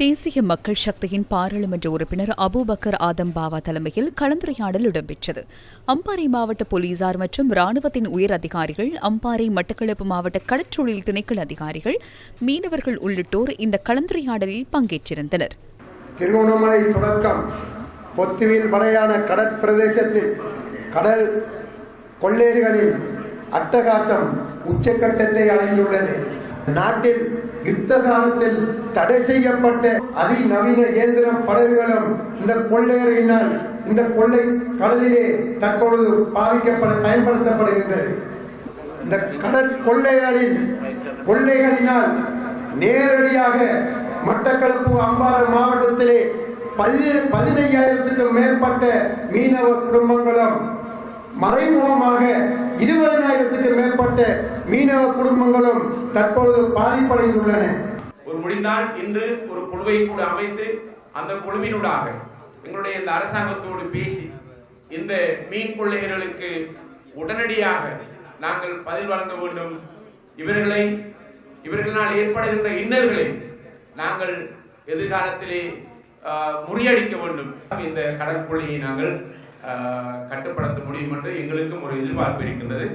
தேசிய மக்கள் சக்தியின் பாராளுமன்ற உறுப்பினர் அபூபக்கர் ஆதம் பாவா தலைமையில் கலந்துரையாடல் இடம்பெற்றது. அம்பாறை மாவட்ட போலீசார் மற்றும் ராணுவத்தின் உயர் அதிகாரிகள் அம்பாறை மட்டக்களப்பு மாவட்ட கடற்றொழில் திணைக்கள அதிகாரிகள் மீனவர்கள் உள்ளிட்டோர் இந்த கலந்துரையாடலில் பங்கேற்றிருந்தனர். திருவண்ணாமலை தொடக்கம் பொத்துவில் வரையான கடற்பிரதேசத்தில் கடல் கொள்ளேர்களின் அட்டகாசம் உச்சக்கட்டத்தை அடைந்துள்ளது. நாட்டில் யுத்த காலத்தில் தடை செய்யப்பட்ட அதிநவீன இயந்திர படகுகளும் இந்த கொள்ளையர்களினால் இந்த கொள்ளை கடலிலே தற்பொழுது பாதிக்கப்பட பயன்படுத்தப்படுகின்றது. இந்த கடற் கொள்ளைகளின் கொள்ளைகளினால் நேரடியாக மட்டக்களப்பு அம்பாறை மாவட்டத்திலே பதி- பதினையாயிரத்துக்கும் மேற்பட்ட மீனவ குடும்பங்களும் மறைமுகமாக இருபதனாயிரத்துக்கு மேற்பட்ட மீனவ குடும்பங்களும் தற்பொழுது பாதிப்படைந்துள்ளன. ஒரு முடிந்தால் இன்று ஒரு குழுவை கூட அமைத்து அந்த குழுவினூடாக எங்களுடைய இந்த அரசாங்கத்தோடு பேசி இந்த மீன் கொள்ளைகளுக்கு உடனடியாக நாங்கள் பதில் வழங்க வேண்டும். இவர்களை இவர்களால் ஏற்படுகின்ற இன்னர்களை நாங்கள் எதிர்காலத்திலே ஆஹ், முறியடிக்க வேண்டும். இந்த கடற்கொள்ளையை நாங்கள் கட்டுப்படுத்த முடியும் என்று எங்களுக்கும் ஒரு எதிர்பார்ப்பு இருக்கின்றது.